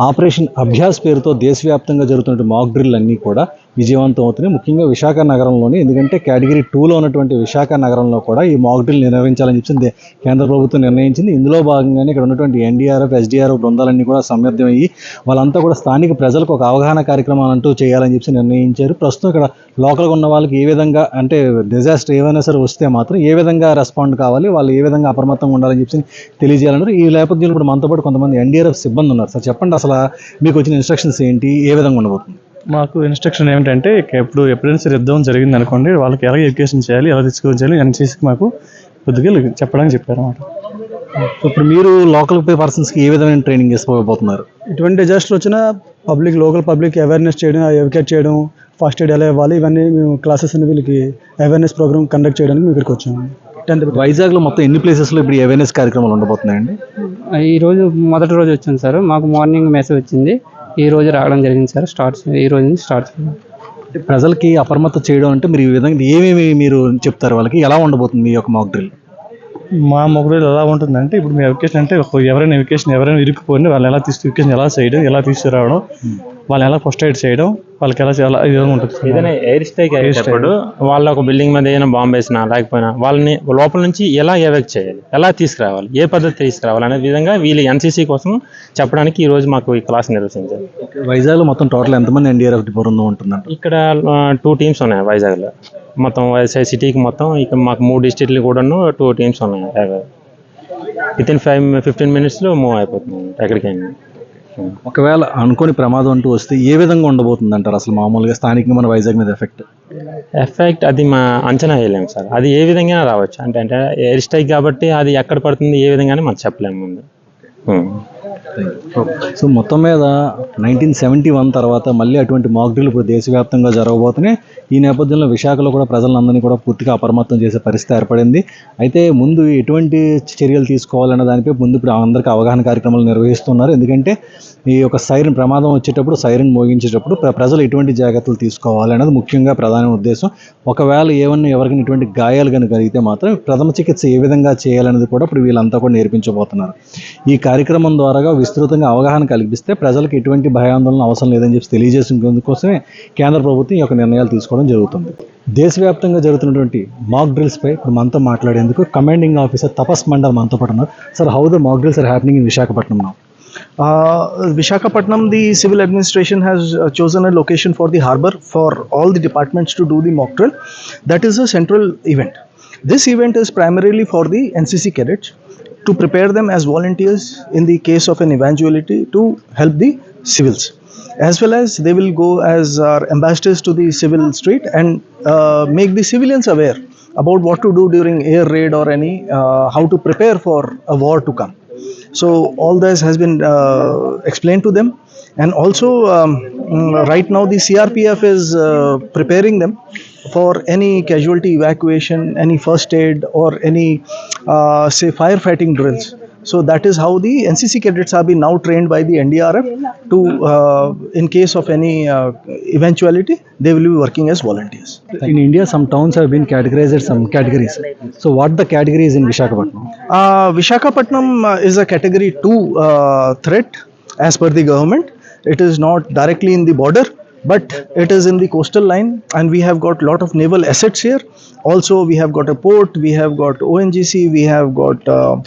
Operation Abhyas పేరుతో దేశవ్యాప్తంగా జరుగుతున్న మాక్ డ్రిల్ అన్నీ కూడా విజయవంతం అవుతున్నాయి. ముఖ్యంగా విశాఖ నగరంలోని ఎందుకంటే కేటగిరీ టూలో ఉన్నటువంటి విశాఖ నగరంలో కూడా ఈ మాక్ డ్రిల్ నిర్వహించాలని చెప్పి కేంద్ర ప్రభుత్వం నిర్ణయించింది. ఇందులో భాగంగానే ఇక్కడ ఉన్నటువంటి ఎన్డీఆర్ఎఫ్ ఎస్డీఆర్ఎఫ్ బృందాలన్నీ కూడా సమర్థమయ్యి వాళ్ళంతా కూడా స్థానిక ప్రజలకు ఒక అవగాహన కార్యక్రమాలు అంటూ చేయాలని చెప్పి నిర్ణయించారు. ప్రస్తుతం ఇక్కడ లోకల్గా ఉన్న వాళ్ళకి ఏ విధంగా అంటే డిజాస్టర్ ఏమైనా సరే వస్తే మాత్రం ఏ విధంగా రెస్పాండ్ కావాలి వాళ్ళు ఏ విధంగా అప్రమత్తంగా ఉండాలని చెప్పి తెలియజేయాలన్నారు. ఈ నేపథ్యంలో ఇప్పుడు మనతో పాటు కొంతమంది ఎన్డీఆర్ఎఫ్ సిబ్బంది ఉన్నారు. సార్ చెప్పండి అసలు మీకు వచ్చిన ఇన్స్ట్రక్షన్స్ ఏంటి? ఏ విధంగా ఉండబోతుంది? మాకు ఇన్స్ట్రక్షన్ ఏమిటంటే ఎప్పుడు ఎప్పుడైనా సరే యుద్ధం జరిగింది అనుకోండి వాళ్ళకి ఎలా ఎడ్యుకేషన్ చేయాలి ఎలా తీసుకొని ఎన్సీసీకి మాకు కొద్దిగా చెప్పడానికి చెప్పారు అన్నమాట సో ఇప్పుడు మీరు లోకల్ పర్సన్స్కి ఏ విధమైన ట్రైనింగ్ చేసుకోబోతున్నారు? ఎటువంటి డిజాస్టర్ వచ్చినా పబ్లిక్ లోకల్ పబ్లిక్ అవేర్నెస్ చేయడం ఎవికేట్ చేయడం ఫస్ట్ ఎయిడ్ ఎలా ఇవ్వాలి ఇవన్నీ మేము క్లాసెస్ అన్ని వీళ్ళకి అవేర్నెస్ ప్రోగ్రామ్ కండక్ట్ చేయడానికి మేము ఇక్కడికి వచ్చాము. టెన్త్ వైజాగ్లో మొత్తం ఎన్ని ప్లేసెస్లో ఇప్పుడు అవేర్నెస్ కార్యక్రమాలు ఉండబోతున్నాయండి? ఈ రోజు మొదటి రోజు వచ్చింది సార్. మాకు మార్నింగ్ మెసేజ్ వచ్చింది. ఈ రోజు రావడం జరిగింది సార్ స్టార్ట్ ఈ రోజు నుంచి స్టార్ట్ ప్రజలకి అప్రమత్తం చేయడం అంటే మీరు ఈ విధంగా ఏమేమి మీరు చెప్తారు వాళ్ళకి? ఎలా ఉండబోతుంది మీ యొక్క మాక్ డ్రిల్ మా మొగ్గురు ఎలా ఉంటుందంటే ఇప్పుడు మీ ఎడ్యుకేషన్ అంటే ఒక- ఎవరైనా ఎడ్యుకేషన్ ఎవరైనా ఇరుక్కుపోయింది వాళ్ళు ఎలా తీసుకు ఎలా చేయడం ఎలా తీసుకురావడం వాళ్ళని ఎలా ఫస్ట్ ఎయిడ్ చేయడం వాళ్ళకి ఎలా చేయాలి ఇది ఉంటుంది ఏదైనా ఎయిర్ స్ట్రైక్ అయ్యేటప్పుడు వాళ్ళ ఒక బిల్డింగ్ మీద ఏదైనా బాంబు వేసినా లేకపోయినా వాళ్ళని లోపల నుంచి ఎలా ఎవెక్ట్ చేయాలి? ఎలా తీసుకురావాలి? ఏ పద్ధతి తీసుకురావాలి? అనే విధంగా వీళ్ళు ఎన్సీసీ కోసం చెప్పడానికి ఈ రోజు మాకు ఈ క్లాస్ నిర్వహించారు వైజాగ్లో మొత్తం టోటల్ ఎంతమంది ఎన్డీఆర్ఎఫ్ బృందం ఉంటుందంట ఇక్కడ టూ టీమ్స్ ఉన్నాయి వైజాగ్లో. మొత్తం వైజాగ్ సిటీకి మొత్తం ఇక్కడ మాకు మూడు డిస్ట్రిక్ట్లు కూడాను టూ టీమ్స్ ఉన్నాయి. విత్ ఇన్ ఫైవ్ ఫిఫ్టీన్ మినిట్స్లో మూవ్ అయిపోతుంది ఎక్కడికైనా. ఒకవేళ అనుకోని ప్రమాదం అంటూ వస్తే ఏ విధంగా ఉండబోతుంది అంటారు అసలు మామూలుగా స్థానికంగా మన వైజాగ్ మీద ఎఫెక్ట్? ఎఫెక్ట్ అది మా అంచనా వేయలేము సార్. అది ఏ విధంగా రావచ్చు? అంటే అంటే ఎయిర్ స్ట్రైక్ కాబట్టి అది ఎక్కడ పడుతుంది ఏ విధంగానే మనం చెప్పలేము ముందు. Hmm. సో మొత్తం మీద నైన్టీన్ సెవెంటీ వన్ తర్వాత మళ్ళీ అటువంటి మాక్ డ్రిల్ ఇప్పుడు దేశవ్యాప్తంగా జరగబోతున్నాయి. ఈ నేపథ్యంలో విశాఖలో కూడా ప్రజలందరినీ కూడా పూర్తిగా అప్రమత్తం చేసే పరిస్థితి ఏర్పడింది. అయితే ముందు ఎటువంటి చర్యలు తీసుకోవాలన్న దానిపై ముందు ఇప్పుడు అందరికీ అవగాహన కార్యక్రమాలు నిర్వహిస్తున్నారు. ఎందుకంటే ఈ యొక్క సైరన్ ప్రమాదం వచ్చేటప్పుడు సైరన్ మోగించేటప్పుడు ప్ర- ప్రజలు ఎటువంటి జాగ్రత్తలు తీసుకోవాలన్నది ముఖ్యంగా ప్రధాన ఉద్దేశం. ఒకవేళ ఏమన్నా ఎవరికైనా ఇటువంటి గాయాలు కనుక కలిగితే మాత్రం ప్రథమ చికిత్స ఏ విధంగా చేయాలనేది కూడా ఇప్పుడు వీళ్ళంతా కూడా నేర్పించబోతున్నారు. ఈ కార్యక్రమం ద్వారా విస్తృతంగా అవగాహన కల్పిస్తే ప్రజలకు ఎటువంటి భయాందోళన అవసరం లేదని చెప్పి తెలియజేసేందుకోసమే కేంద్ర ప్రభుత్వం ఈ యొక్క నిర్ణయాలు తీసుకోవడం జరుగుతుంది దేశవ్యాప్తంగా జరుగుతున్నటువంటి మాక్ డ్రిల్స్పై ఇప్పుడు మనతో మాట్లాడేందుకు కమాండింగ్ ఆఫీసర్ తపస్ మండల్ మనతో పాటు ఉన్నారు sir how the mock drills are happening in Visakhapatnam now Uh, Visakhapatnam, the civil administration has uh, chosen a location for the harbour for all the departments to do the mock drill. That is a central event. This event is primarily for the NCC cadets to prepare them as volunteers in the case of an eventuality to help the civils. As well as they will go as our ambassadors to the civil street and uh, make the civilians aware about what to do during air raid or any, uh, how to prepare for a war to come. So all this has been uh, explained to them, and also um, mm, right now the CRPF is uh, preparing them for any casualty evacuation, any first aid, or any uh, say firefighting drills. So that is how the NCC cadets have been now trained by the NDRF to, uh, in case of any uh, eventuality, they will be working as volunteers. In India, some towns have been categorized as some categories. So what the category is in Visakhapatnam? Uh, Visakhapatnam uh, is a category 2 uh, threat as per the government. It is not directly in the border, but it is in the coastal line, and we have got lot of naval assets here. Also, we have got a port, we have got ONGC, we have got uh,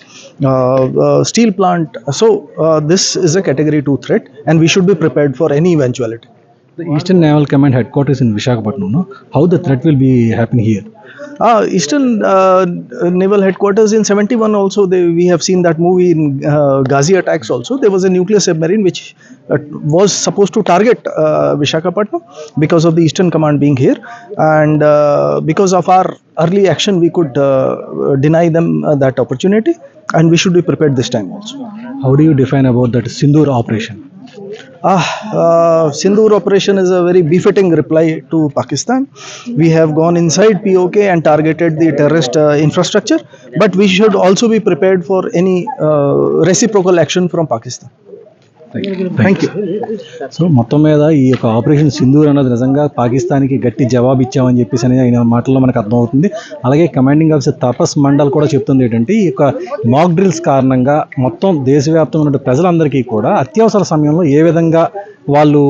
uh, uh, steel plant. So, uh, this is a category 2 threat, and we should be prepared for any eventuality. The Eastern Naval Command headquarters in Visakhapatnam, no? How the threat will be happening here? Uh, Eastern uh, Naval Headquarters in 71 also, they, we have seen that movie in uh, Ghazi attacks also. There was a nuclear submarine which uh, was supposed to target uh, Vishakhapatnam because of the Eastern Command being here. And uh, because of our early action, we could uh, deny them uh, that opportunity. And we should be prepared this time also. How do you define about that Sindoor operation? Ah, uh, operation is a very befitting reply to Pakistan. We have gone inside POK and targeted the terrorist uh, infrastructure, but we should also be prepared for any uh, reciprocal action from Pakistan. Thank you so మొత్తం మీద ఈ యొక్క operation Sindoor అన్నది నిజంగా పాకిస్తాన్కి గట్టి జవాబు ఇచ్చామని చెప్పేసి అని ఆయన మాటల్లో మనకు అర్థమవుతుంది. అలాగే కమాండింగ్ ఆఫీసర్ తపస్ మండల్ కూడా చెప్తుంది ఏంటంటే ఈ యొక్క మాక్ డ్రిల్స్ కారణంగా మొత్తం దేశవ్యాప్తంగా ఉన్న ప్రజలందరికీ కూడా అత్యవసర సమయంలో ఏ విధంగా వాళ్ళు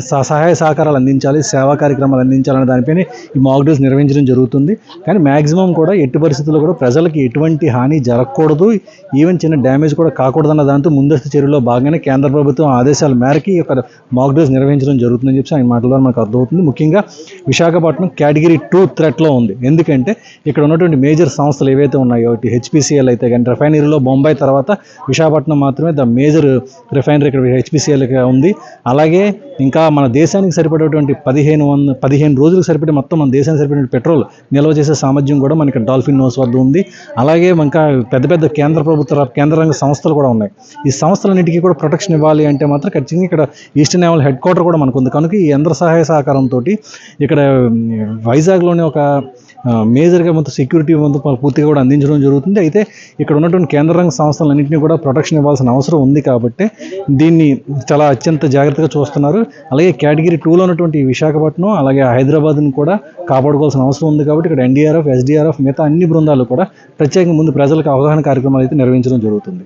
స- సహాయ సహకారాలు అందించాలి సేవా కార్యక్రమాలు అందించాలనే దానిపైన ఈ మాక్ డ్రిల్స్ నిర్వహించడం జరుగుతుంది. కానీ మ్యాక్సిమం కూడా ఎట్టి పరిస్థితుల్లో కూడా ప్రజలకి ఎటువంటి హాని జరగకూడదు. ఈవెన్ చిన్న డ్యామేజ్ కూడా కాకూడదన్న దాంతో ముందస్తు చర్యలో భాగంగానే కేంద్ర ప్రభుత్వం ఆదేశాల మేరకు ఈ యొక్క మాక్ డ్రిల్స్ నిర్వహించడం జరుగుతుందని చెప్పి ఆయన మాటల్లో మనకు అర్థమవుతుంది. ముఖ్యంగా విశాఖపట్నం కేటగిరీ టూ థ్రెట్లో ఉంది. ఎందుకంటే ఇక్కడ ఉన్నటువంటి మేజర్ సంస్థలు ఏవైతే ఉన్నాయో ఇటు హెచ్పిసిఎల్ అయితే కానీ రిఫైనరీలో బొంబాయి తర్వాత విశాఖపట్నం మాత్రమే ద మేజర్ రిఫైనరీ ఇక్కడ హెచ్పిసిఎల్ ఉంది. అలాగే ఇంకా మన దేశానికి సరిపడేటువంటి పదిహేను వంద పదిహేను రోజులకు సరిపడే మొత్తం మన దేశానికి సరిపడే పెట్రోల్ నిల్వ చేసే సామర్థ్యం కూడా మనకి డాల్ఫిన్ నోస్ వద్ద ఉంది. అలాగే ఇంకా పెద్ద పెద్ద కేంద్ర ప్రభుత్వ కేంద్ర రంగ సంస్థలు కూడా ఉన్నాయి. ఈ సంస్థలన్నిటికీ కూడా ప్రొటెక్షన్ ఇవ్వాలి అంటే మాత్రం ఖచ్చితంగా ఇక్కడ ఈస్టర్న్ నేవల్ హెడ్ క్వార్టర్ కూడా మనకు ఉంది కనుక ఈ యంత్ర సహాయ సహకారంతో ఇక్కడ వైజాగ్లోని ఒక మేజర్గా మొత్తం సెక్యూరిటీ మొత్తం పూర్తిగా కూడా అందించడం జరుగుతుంది. అయితే ఇక్కడ ఉన్నటువంటి కేంద్ర రంగ సంస్థలన్నింటినీ కూడా ప్రొటెక్షన్ ఇవ్వాల్సిన అవసరం ఉంది కాబట్టి దీన్ని చాలా అత్యంత జాగ్రత్తగా చూస్తున్నారు. అలాగే కేటగిరీ టూలో ఉన్నటువంటి విశాఖపట్నం అలాగే హైదరాబాద్ని కూడా కాపాడుకోవాల్సిన అవసరం ఉంది కాబట్టి ఇక్కడ ఎన్డీఆర్ఎఫ్ ఎస్డీఆర్ఎఫ్ మిగతా అన్ని బృందాలు కూడా ప్రత్యేకంగా ముందు ప్రజలకు అవగాహన కార్యక్రమాలు అయితే నిర్వహించడం జరుగుతుంది.